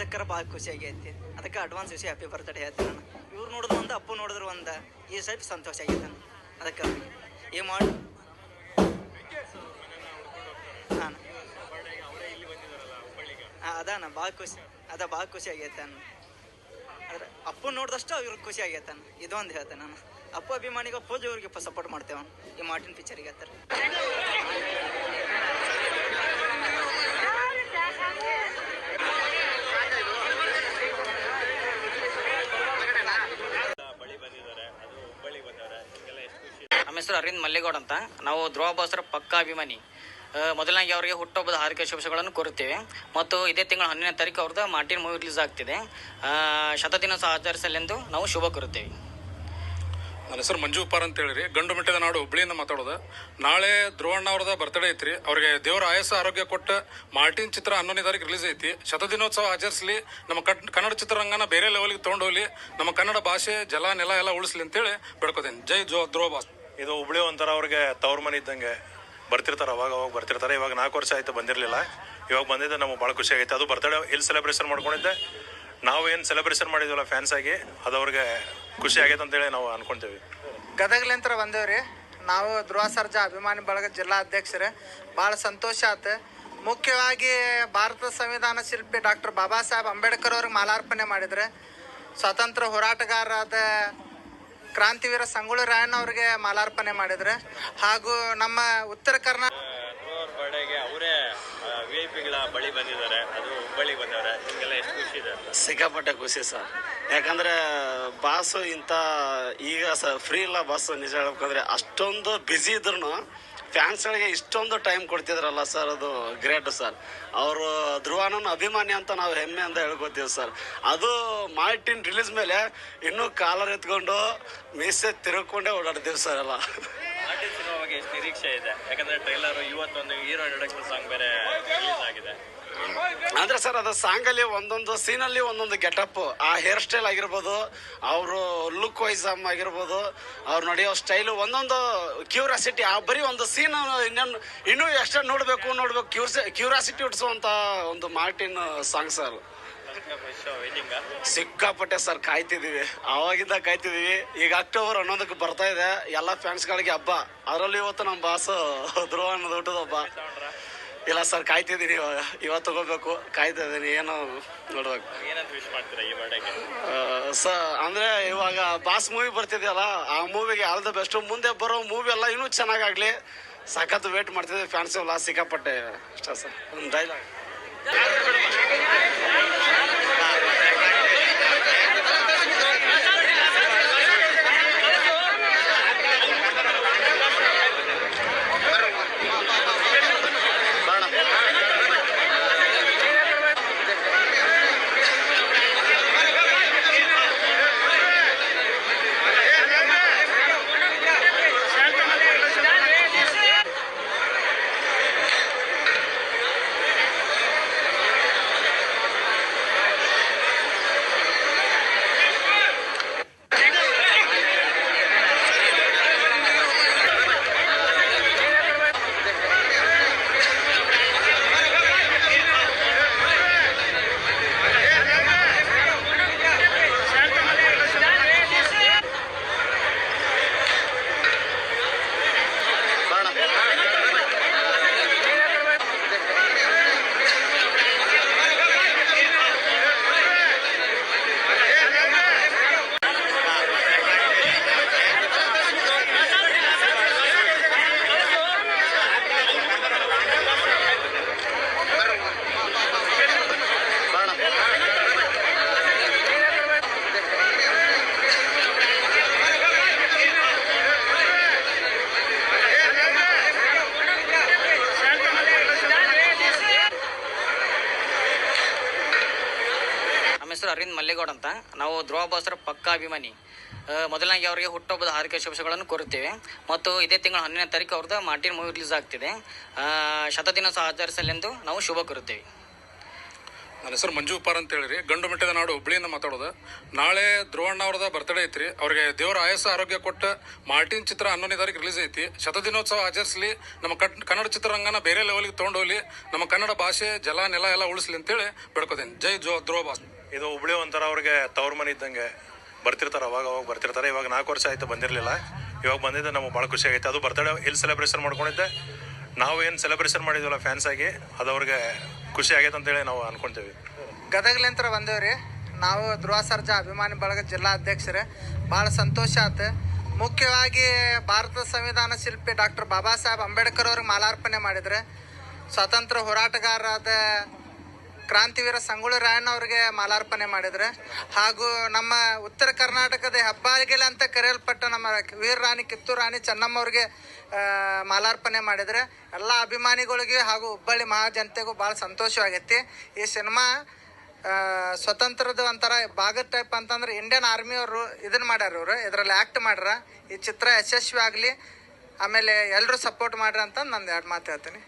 ಭಾಳ ಖುಷಿ ಆಗೈತಿ ಅದಕ್ಕೆ ಅಡ್ವಾನ್ಸ್ ವಿಷಯ ಹ್ಯಾಪಿ ಬರ್ತ್ಡೇ ಹೇಳ್ತೀನಿ ನಾನು. ಇವ್ರು ನೋಡಿದ್ರು ಒಂದು, ಅಪ್ಪು ನೋಡಿದ್ರು ಒಂದು. ಈ ಸ್ವಲ್ಪ ಸಂತೋಷ ಆಗೈತೆ ನಾನು ಅದಕ್ಕೆ ಅವ್ರಿಗೆ. ಏ ಮಾಡಿ? ಹಾಂ ಹಾಂ ಅದಾನ, ಭಾಳ ಖುಷಿ, ಅದ ಭಾಳ ಖುಷಿ ಆಗೈತೆ ನಾನು ಆದ್ರೆ ಅಪ್ಪು ನೋಡಿದಷ್ಟು ಇವ್ರಿಗೆ ಖುಷಿ ಆಗೈತೆ ನಾನು ಇದೊಂದು ಹೇಳ್ತೇನೆ ನಾನು. ಅಪ್ಪು ಅಭಿಮಾನಿಗೆ ಪೂಜೆ ಇವ್ರಿಗೆ ಸಪೋರ್ಟ್ ಮಾಡ್ತೇವೆ ಈ ಮಾರ್ಟಿನ್ ಪಿಕ್ಚರಿಗೆ ಹೇಳ್ತಾರೆ ಬಳಿ ಬಂದಿದ್ದಾರೆ ಅದು ಹುಬ್ಬಳ್ಳಿಗೆ ಬಂದವ್ರೆ ನಿಮಗೆಲ್ಲ ಎಷ್ಟು ಖುಷಿ ನಮ್ಮ ಹೆಸರು ಅರವಿಂದ್ ಮಲ್ಲೇಗೌಡ ಅಂತ. ನಾವು ಧ್ರುವ ಬಾಸರ ಪಕ್ಕ ಅಭಿಮಾನಿ. ಮೊದಲನೇ ಅವರಿಗೆ ಹುಟ್ಟುಹಬ್ಬದ ಹಾರ್ದಿಕ ಶುಭಾಶಯಗಳನ್ನು ಕೋರುತ್ತೇವೆ. ಮತ್ತು ಇದೇ ತಿಂಗಳ ಹನ್ನೊಂದನೇ ತಾರೀಕು ಅವ್ರದ್ದು ಮಾರ್ಟಿನ್ ಮೂವಿ ರಿಲೀಸ್ ಆಗ್ತಿದೆ. ಶತದಿನೋತ್ಸವ ಆಚರಿಸಲೆಂದು ನಾವು ಶುಭ ಕೋರುತ್ತೇವೆ. ನನ್ನ ಹೆಸರು ಮಂಜು ಉಪ್ಪಾರ್ ಅಂತ ಹೇಳಿರಿ. ಗಂಡು ಮೆಟ್ಟದ ನಾಡು ಹುಬ್ಳಿಯಿಂದ ಮಾತಾಡೋದು. ನಾಳೆ ಧ್ರುವಣ್ಣ ಅವ್ರದ ಬರ್ತಡೇ ಐತ್ರಿ. ಅವ್ರಿಗೆ ದೇವರ ಆಯಸ್ಸು ಆರೋಗ್ಯ ಕೊಟ್ಟು ಮಾರ್ಟಿನ್ ಚಿತ್ರ ಹನ್ನೊಂದನೇ ತಾರೀಕು ರಿಲೀಸ್ ಐತಿ. ಶತದಿನೋತ್ಸವ ಆಚರಿಸಲಿ. ನಮ್ಮ ಕನ್ನಡ ಚಿತ್ರರಂಗನ ಬೇರೆ ಲೆವೆಲ್ಗೆ ತೊಗೊಂಡೋಗ್ಲಿ ನಮ್ಮ ಕನ್ನಡ ಭಾಷೆ, ಜಲ, ನೆಲ ಎಲ್ಲ ಉಳಿಸ್ಲಿ ಅಂತೇಳಿ ಬೇಡ್ಕೋತೇನೆ. ಜೈ ಜೋ ಧ್ರುವ ಇದು ಹುಬ್ಳಿ ಒಂಥರ ಅವ್ರಿಗೆ ತವ್ರ ಮನೆ ಇದ್ದಂಗೆ ಬರ್ತಿರ್ತಾರೆ, ಅವಾಗ ಅವಾಗ ಬರ್ತಿರ್ತಾರೆ. ಇವಾಗ ನಾಲ್ಕು ವರ್ಷ ಆಯ್ತು ಬಂದಿರಲಿಲ್ಲ. ಇವಾಗ ಬಂದಿದ್ದೆ, ನಮಗೆ ಭಾಳ ಖುಷಿ ಆಗೈತೆ. ಅದು ಬರ್ತಡೇ ಇಲ್ಲಿ ಸೆಲೆಬ್ರೇಷನ್ ಮಾಡ್ಕೊಂಡಿದ್ದೆ. ನಾವು ಏನು ಸೆಲೆಬ್ರೇಷನ್ ಮಾಡಿದ್ವಲ್ಲ ಫ್ಯಾನ್ಸ್ ಆಗಿ, ಅದು ಅವ್ರಿಗೆ ಖುಷಿ ಆಗೈತೆ ಅಂತೇಳಿ ನಾವು ಅನ್ಕೊಂತೀವಿ. ಗದಗ್ಲಿಂತ್ರ ಬಂದೇವ್ರಿ. ನಾವು ಧ್ರುವ ಸರ್ಜಾ ಅಭಿಮಾನಿ ಬಳಗ ಜಿಲ್ಲಾ ಅಧ್ಯಕ್ಷರೇ. ಭಾಳ ಸಂತೋಷ ಆಯ್ತು ಮುಖ್ಯವಾಗಿ ಭಾರತ ಸಂವಿಧಾನ ಶಿಲ್ಪಿ ಡಾಕ್ಟರ್ ಬಾಬಾ ಸಾಹೇಬ್ ಅಂಬೇಡ್ಕರ್ ಅವ್ರಿಗೆ ಮಾಲಾರ್ಪಣೆ ಮಾಡಿದ್ರೆ ಸ್ವಾತಂತ್ರ್ಯ ಹೋರಾಟಗಾರರಾದ ಕ್ರಾಂತಿವೀರ ಸಂಗೊಳ್ಳಿ ರಾಯಣ್ಣ ಅವ್ರಿಗೆ ಮಾಲಾರ್ಪಣೆ ಮಾಡಿದ್ರೆ. ಹಾಗೂ ನಮ್ಮ ಉತ್ತರ ಕರ್ನಾಟಕ ಅವ್ರ ಬರ್ಡೇಗೆ ಅವರೇ ವಿ ಐ ಪಿಗಳ ಬಳಿ ಬಂದಿದ್ದಾರೆ. ಅದು ಹುಬ್ಬಳ್ಳಿಗೆ ಬಂದವ್ರೆ. ನಿಮಗೆಲ್ಲ ಎಷ್ಟು ಖುಷಿ ಇದೆ? ಸಿಕ್ಕಾಪಟ್ಟೆ ಖುಷಿ ಸರ್. ಯಾಕಂದ್ರೆ ಬಾಸು ಇಂಥ ಈಗ ಸರ್ ಫ್ರೀ ಇಲ್ಲ ಬಾಸ್ ನಿಜ ಹೇಳ್ಬೇಕಂದ್ರೆ ಅಷ್ಟೊಂದು ಬ್ಯುಸಿ ಇದ್ರು ಫ್ಯಾನ್ಸ್ಗಳಿಗೆ ಇಷ್ಟೊಂದು ಟೈಮ್ ಕೊಡ್ತಿದ್ರಲ್ಲ ಸರ್ ಅದು ಗ್ರೇಟ್ ಸರ್. ಅವರು ಧ್ರುವಾನನ ಅಭಿಮಾನಿ ಅಂತ ನಾವು ಹೆಮ್ಮೆ ಅಂತ ಹೇಳ್ಕೊತೀವಿ ಸರ್. ಅದು ಮಾರ್ಟಿನ್ ರಿಲೀಸ್ ಮೇಲೆ ಇನ್ನೂ ಕಾಲರ್ ಎತ್ಕೊಂಡು ಮೀಸೆ ತಿರುಗ್ಕೊಂಡೇ ಓಡಾಡ್ತೀವಿ ಸರ್ ಎಲ್ಲ ಮಾರ್ಟಿನ್ ಸಿನಿಮಾ ಬಗ್ಗೆ ಎಷ್ಟು ನಿರೀಕ್ಷೆ ಇದೆ? ಯಾಕಂದ್ರೆ ಟ್ರೈಲರ್ ಇವತ್ತೊಂದು ಹೀರೋ ಇಂಟ್ರೊಡಕ್ಷನ್ ಸಾಂಗ್ ಬೇರೆ ರಿಲೀಸ್ ಆಗಿದೆ. ಅಂದ್ರೆ ಸರ್ ಅದು ಸಾಂಗಲ್ಲಿ ಒಂದೊಂದು ಸೀನಲ್ಲಿ ಒಂದೊಂದು ಗೆಟಪ್ ಆ ಹೇರ್ ಸ್ಟೈಲ್ ಆಗಿರ್ಬೋದು ಅವರು ಲುಕ್ ವೈಸ್ ಆಗಿರ್ಬೋದು ಅವ್ರು ನಡೆಯೋ ಸ್ಟೈಲ್ ಒಂದೊಂದು ಕ್ಯೂರಿಯಾಸಿಟಿ ಆ ಬರೀ ಒಂದು ಸೀನ್ ಇನ್ನೊಂದು ಇನ್ನೂ ಎಷ್ಟೇ ನೋಡಬೇಕು ನೋಡ್ಬೇಕು ಕ್ಯೂರ್ಸಿ ಕ್ಯೂರಿಯಾಸಿಟಿ ಹುಟ್ಟಿಸುವಂತ ಒಂದು ಮಾರ್ಟಿನ್ ಸಾಂಗ್ ಸರ್ ಸಿಕ್ಕಾಪಟ್ಟೆ ಸರ್ ಕಾಯ್ತಿದ್ದೀವಿ. ಅವಾಗಿಂದ ಕಾಯ್ತಿದ್ದೀವಿ. ಈಗ ಅಕ್ಟೋಬರ್ ಹನ್ನೊಂದಕ್ಕೆ ಬರ್ತಾ ಇದೆ. ಎಲ್ಲ ಫ್ಯಾನ್ಸ್ಗಳಿಗೆ ಹಬ್ಬ. ಅದರಲ್ಲಿ ಇವತ್ತು ನಮ್ಮ ಬಾಸು ಧ್ರುವ ಅನ್ನೋದು ಹುಟ್ಟದ ಹಬ್ಬ. ಇಲ್ಲ ಸರ್ ಕಾಯ್ತಿದ್ದೀನಿ. ಇವಾಗ ಇವತ್ತು ತಗೋಬೇಕು. ಕಾಯ್ತಾ ಇದ್ದೀನಿ. ಏನೋ ನೋಡ್ಬೇಕು. ಏನಂತ ವಿಶ್ ಮಾಡ್ತೀರಾ ಈ ಬರ್ಡೇಗೆ ಸ ಅಂದ್ರೆ ಇವಾಗ ಬಾಸ್ ಮೂವಿ ಬರ್ತಿದೆಯಲ್ಲ ಆ ಮೂವಿಗೆ ಆಲ್ ದ ಬೆಸ್ಟ್ ಮುಂದೆ ಬರೋ ಮೂವಿ ಎಲ್ಲ ಇನ್ನೂ ಚೆನ್ನಾಗಾಗ್ಲಿ. ಸಖತ್ ವೇಟ್ ಮಾಡ್ತಿದ್ದೆ ಫ್ಯಾನ್ಸ್ ಎಲ್ಲ ಸಿಕ್ಕಾಪಟ್ಟೆ. ಇಷ್ಟ ಸರ್. ಒಂದು ಡೈಲಾಗ್ ಅರವಿಂದ್ ಮಲ್ಲೇಗೌಡ ಅಂತ. ನಾವು ಧ್ರುವ ಬಾಸ್ರ ಪಕ್ಕಾ ಅಭಿಮಾನಿ. ಮೊದಲಾಗಿ ಅವರಿಗೆ ಹುಟ್ಟುಹಬ್ಬದ ಹಾರ್ದಿಕ ಶುಭಾಶಯಗಳನ್ನು ಕೋರುತ್ತೇವೆ. ಮತ್ತು ಇದೇ ತಿಂಗಳ ಹನ್ನೊಂದನೇ ತಾರೀಕು ಅವ್ರದ್ದು ಮಾರ್ಟಿನ್ ಮೂವಿ ರಿಲೀಸ್ ಆಗ್ತಿದೆ. ಶತದಿನೋತ್ಸವ ಆಚರಿಸಲೆಂದು ನಾವು ಶುಭ ಕೋರುತ್ತೇವೆ. ನನ್ನ ಹೆಸರು ಮಂಜು ಉಪ್ಪಾರ್ ಅಂತ ಹೇಳಿರಿ. ಗಂಡು ಮೆಟ್ಟದ ನಾಡು ಹುಬ್ಳಿಯಿಂದ ಮಾತಾಡೋದು. ನಾಳೆ ಧ್ರುವಣ್ಣ ಅವ್ರದ ಬರ್ತಡೇ ಐತ್ರಿ. ಅವ್ರಿಗೆ ದೇವರ ಆಯಸ್ಸ ಆರೋಗ್ಯ ಕೊಟ್ಟ ಮಾರ್ಟಿನ್ ಚಿತ್ರ ಹನ್ನೊಂದನೇ ತಾರೀಕು ರಿಲೀಸ್ ಐತಿ. ಶತದಿನೋತ್ಸವ ಆಚರಿಸಲಿ. ನಮ್ಮ ಕಟ್, ಕನ್ನಡ ಚಿತ್ರರಂಗನ ಬೇರೆ ಲೆವೆಲ್ಗೆ ತೊಗೊಂಡೋಗ್ಲಿ ನಮ್ಮ ಕನ್ನಡ ಭಾಷೆ, ಜಲ, ನೆಲ ಎಲ್ಲ ಉಳಿಸ್ಲಿ ಅಂತೇಳಿ ಬೇಡ್ಕೋತೇನೆ. ಜೈ ಜೋ ಧ್ರುವ ಬಾಸ್ ಇದು ಹುಬ್ಳಿ ಒಂಥರ ಅವ್ರಿಗೆ ತವ್ರ ಮನೆ ಇದ್ದಂಗೆ ಬರ್ತಿರ್ತಾರೆ, ಅವಾಗ ಅವಾಗ ಬರ್ತಿರ್ತಾರೆ. ಇವಾಗ ನಾಲ್ಕು ವರ್ಷ ಆಯ್ತು ಬಂದಿರಲಿಲ್ಲ. ಇವಾಗ ಬಂದಿದ್ದೆ, ನಮಗೆ ಭಾಳ ಖುಷಿ ಆಗೈತೆ. ಅದು ಬರ್ತಡೇ ಇಲ್ಲಿ ಸೆಲೆಬ್ರೇಷನ್ ಮಾಡ್ಕೊಂಡಿದ್ದೆ? ನಾವು ಏನು ಸೆಲೆಬ್ರೇಷನ್ ಮಾಡಿದ್ವಲ್ಲ ಫ್ಯಾನ್ಸ್ ಆಗಿ, ಅದು ಅವ್ರಿಗೆ ಖುಷಿ ಆಗೈತೆ ಅಂತೇಳಿ ನಾವು ಅನ್ಕೊಂತೀವಿ. ಗದಗ್ಲಿಂತ್ರ ಬಂದೇವ್ರಿ. ನಾವು ಧ್ರುವ ಸರ್ಜಾ ಅಭಿಮಾನಿ ಬಳಗ ಜಿಲ್ಲಾ ಅಧ್ಯಕ್ಷರೇ. ಭಾಳ ಸಂತೋಷ ಆತು. ಮುಖ್ಯವಾಗಿ ಭಾರತ ಸಂವಿಧಾನ ಶಿಲ್ಪಿ ಡಾಕ್ಟರ್ ಬಾಬಾ ಸಾಹೇಬ್ ಅಂಬೇಡ್ಕರ್ ಅವ್ರಿಗೆ ಮಾಲಾರ್ಪಣೆ ಮಾಡಿದ್ರೆ. ಸ್ವಾತಂತ್ರ್ಯ ಹೋರಾಟಗಾರರಾದ ಕ್ರಾಂತಿವೀರ ಸಂಗೊಳ್ಳಿ ರಾಯಣ್ಣ ಅವರಿಗೆ ಮಾಲಾರ್ಪಣೆ ಮಾಡಿದ್ರೆ. ಹಾಗೂ ನಮ್ಮ ಉತ್ತರ ಕರ್ನಾಟಕದ ಹೆಬ್ಬಾಗಿಲ ಅಂತ ಕರೆಯಲ್ಪಟ್ಟ ನಮ್ಮ ವೀರ ರಾಣಿ ಕಿತ್ತೂರು ರಾಣಿ ಚೆನ್ನಮ್ಮ ಅವ್ರಿಗೆ ಮಾಲಾರ್ಪಣೆ ಮಾಡಿದ್ರೆ ಎಲ್ಲ ಅಭಿಮಾನಿಗಳಿಗೆ ಹಾಗೂ ಹುಬ್ಬಳ್ಳಿ ಮಹಾಜನತೆಗೂ ಭಾಳ ಸಂತೋಷವಾಗೈತಿ. ಈ ಸಿನಿಮಾ ಸ್ವತಂತ್ರದ ಒಂಥರ ಭಾಗದ ಟೈಪ್ ಅಂತಂದ್ರೆ ಇಂಡಿಯನ್ ಆರ್ಮಿ ಅವರು ಇದನ್ನ ಮಾಡ್ಯಾರ ಇವರು. ಇದರಲ್ಲಿ ಆ್ಯಕ್ಟ್ ಮಾಡ್ರ. ಈ ಚಿತ್ರ ಯಶಸ್ವಿ ಆಗಲಿ ಆಮೇಲೆ ಎಲ್ಲರೂ ಸಪೋರ್ಟ್ ಮಾಡ್ರಿ ಅಂತ ನಂದು ಎರಡು ಮಾತು ಹೇಳ್ತೀನಿ.